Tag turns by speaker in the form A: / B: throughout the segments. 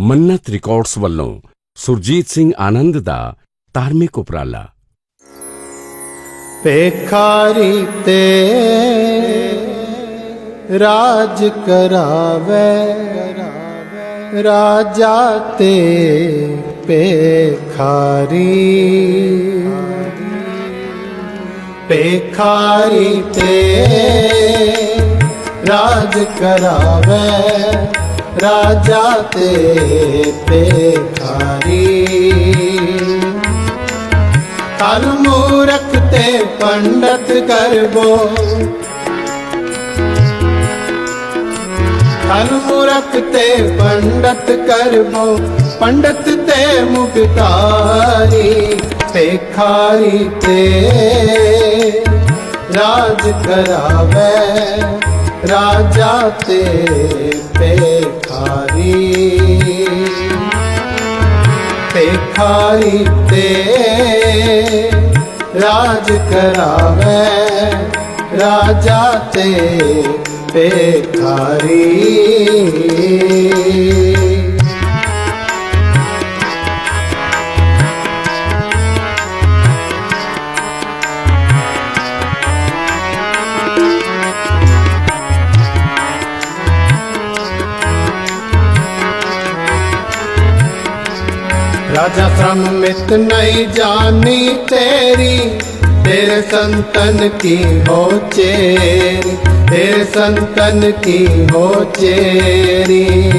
A: ਮੰਨਤ records ਵੱਲੋਂ ਸੁਰਜੀਤ ਸਿੰਘ ਆਨੰਦ ਦਾ ਧਾਰਮਿਕ ਉਪਰਾਲਾ।
B: ਭੇਖਾਰੀ ਤੇ ਰਾਜ ਕਰਾਵੇ, ਰਾਜਾ ਤੇ ਭੇਖਾਰੀ। ਭੇਖਾਰੀ ਤੇ ਰਾਜ ਕਰਾਵੇ ਰਾਜਾ ਤੇ ਭੇਖਾਰੀ। ਤਨ ਮੂਰਖ ਤੇ ਪੰਡਤ ਕਰਬੋ ਤਨ ਮੂਰਖ ਤੇ ਪੰਡਤ ਕਰਬੋ ਪੰਡਤ ਤੇ ਮੁਗਤਾਰੀ ਭੇਖਾਰੀ ਤੇ ਰਾਜ ਕਰਾਵੇ। ਰਾਜਾ ਤੇ ਭੇਖਾਰੀ। ਭੇਖਾਰੀ ਤੇ ਰਾਜ ਕਰਾਵੇ ਰਾਜਾ ਤੇ ਭੇਖਾਰੀ। राजा श्रम मित नहीं जानी तेरी। तेरे संतन की हो चेरी। तेरे संतन की हो चेरी।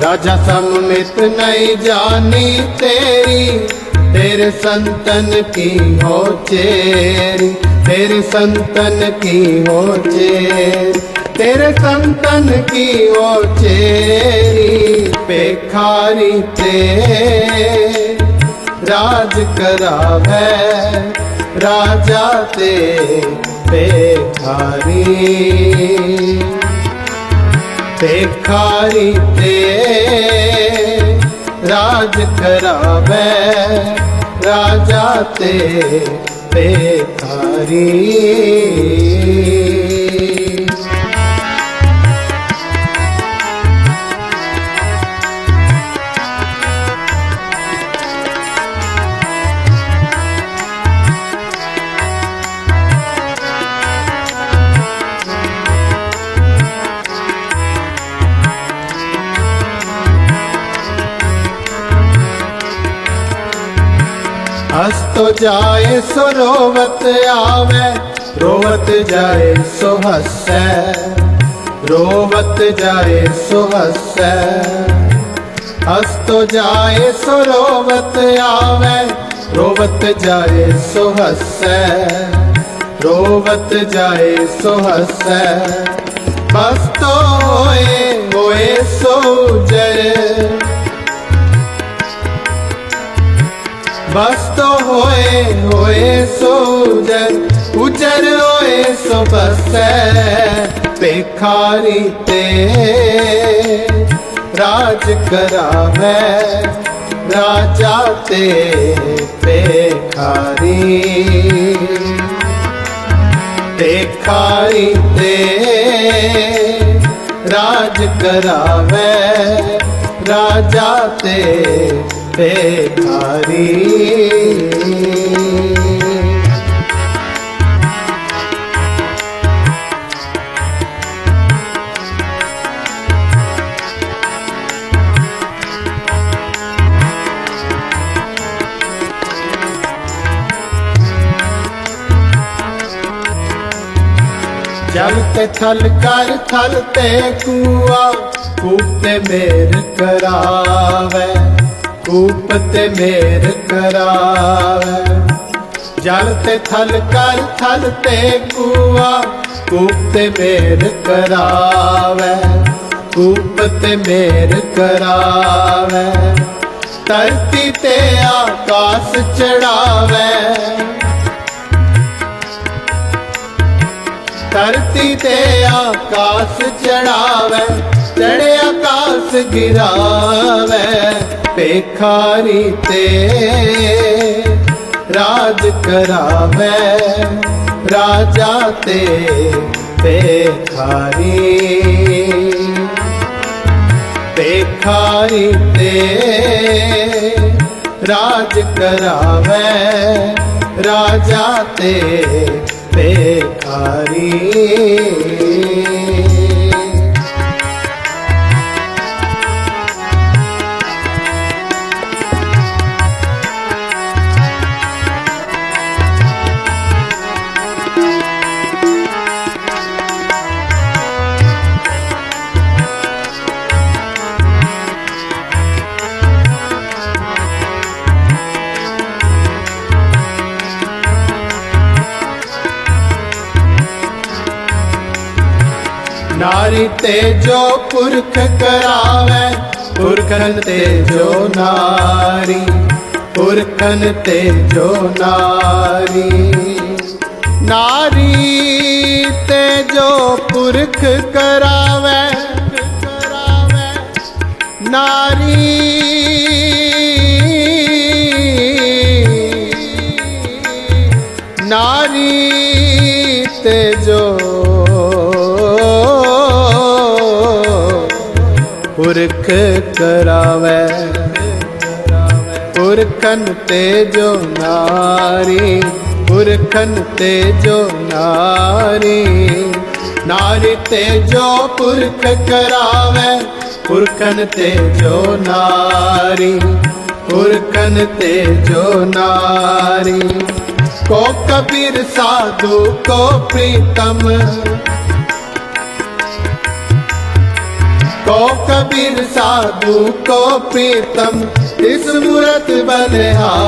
B: राजा सम्मित नहीं जानी तेरी। तेरे संतन की हो चेरी तेरे संतन की हो चेर तेरे संतन की हो चेरी पेखारी ते राज करावे राजा ते पेखारी पेखारी ते ਰਾਜ ਕਰਾਵੇ ਰਾਜਾ ਤੇ ਭੇਖਾਰੀ ਹਸ ਤੋ ਜਾਏ, ਸੋ ਰੋਵਤ ਆਵੇ। ਰੋਵਤ ਜਾਏ, ਸੋ ਹਸੈ। ਰੋਵਤ ਜਾਏ, ਸੋ ਹਸੈ। ਹਸ ਤੋ ਜਾਏ, ਸੋ ਰੋਵਤ ਆਵੇ। ਰੋਵਤ ਜਾਏ, ਸੋ ਹਸੈ। ਰੋਵਤ ਜਾਏ, ਸੋ ਹਸੈ। ਬਸ ਤੋ ਹੋਏ ਹੋਏ ਸੋ ਜਰੇ ਬਸ ਹੋਏ ਹੋਏ ਸੋ ਉਜਰ ਹੋਏ ਸੋ ਬਸੈ, ਭੇਖਾਰੀ ਤੇ ਰਾਜ ਕਰਾਵੇ, ਰਾਜਾ ਤੇ ਭੇਖਾਰੀ। ਭੇਖਾਰੀ ਤੇ ਰਾਜ ਕਰਾਵੇ, ਰਾਜਾ ਤੇ ਭੇਖਾਰੀ ਜਲ ਤੇ ਥਲ ਕਰ ਥਲ ਤੇ ਕੂਆ ਕੂਪ ਤੇ ਮੇਰ ਕਰਾਵੇ। ਕੂਪ ਮੇਰ ਕਰਾਵੇ। ਜਲ ਤੇ ਥਲ, ਕਰ ਥਲ ਤੇ ਕੂਆ, ਕੂਪ ਤੇ ਮੇਰ ਕਰਾਵੇ। ਕੂਪ ਤੇ ਮੇਰ ਕਰਾਵੇ। ਧਰਤੀ ਤੇ ਆਕਾਸ਼ ਚੜਾਵੇ। ਧਰਤੀ ਤੇ ਆਕਾਸ਼ ਚੜਾਵੇ ਚੜਿਆ ਆਕਾਸ਼ ਗਿਰਾਵੇ। ਭੇਖਾਰੀ ਤੇ ਰਾਜ ਕਰਾਵੇ ਰਾਜਾ ਤੇ ਭੇਖਾਰੀ। ਭੇਖਾਰੀ ਤੇ ਰਾਜ ਕਰਾਵੇ ਰਾਜਾ ਤੇ ਭੇਖਾਰੀ। ਨਾਰੀ ਤੇ ਜੋ ਪੁਰਖ ਕਰਾਵੇ, ਪੁਰਖਨ ਤੇ ਜੋ ਨਾਰੀ, ਪੁਰਖਨ ਤੇ ਜੋ ਨਾਰੀ। ਨਾਰੀ ਤੇ ਜੋ ਪੁਰਖ ਕਰਾਵੇ ਕਰਾਵੇ ਨਾਰੀ ਨਾਰੀ ਤੇ ਪੁਰਖ ਕਰਾਵੇ। ਪੁਰਖਨ ਤੇ ਜੋ ਨਾਰੀ, ਪੁਰਖਨ ਤੇ ਜੋ ਨਾਰੀ। ਨਾਰੀ ਤੇ ਜੋ ਪੁਰਖ ਕਰਾਵੇ, ਪੁਰਖਨ ਤੇ ਜੋ ਨਾਰੀ। ਪੁਰਖਨ ਤੇ ਜੋ ਨਾਰੀ। ਕੋ ਕਬੀਰ ਸਾਧੂ, ਕੋ ਪ੍ਰੀਤਮ को कबीर साधु को प्रीतम इस मूरत बलिहार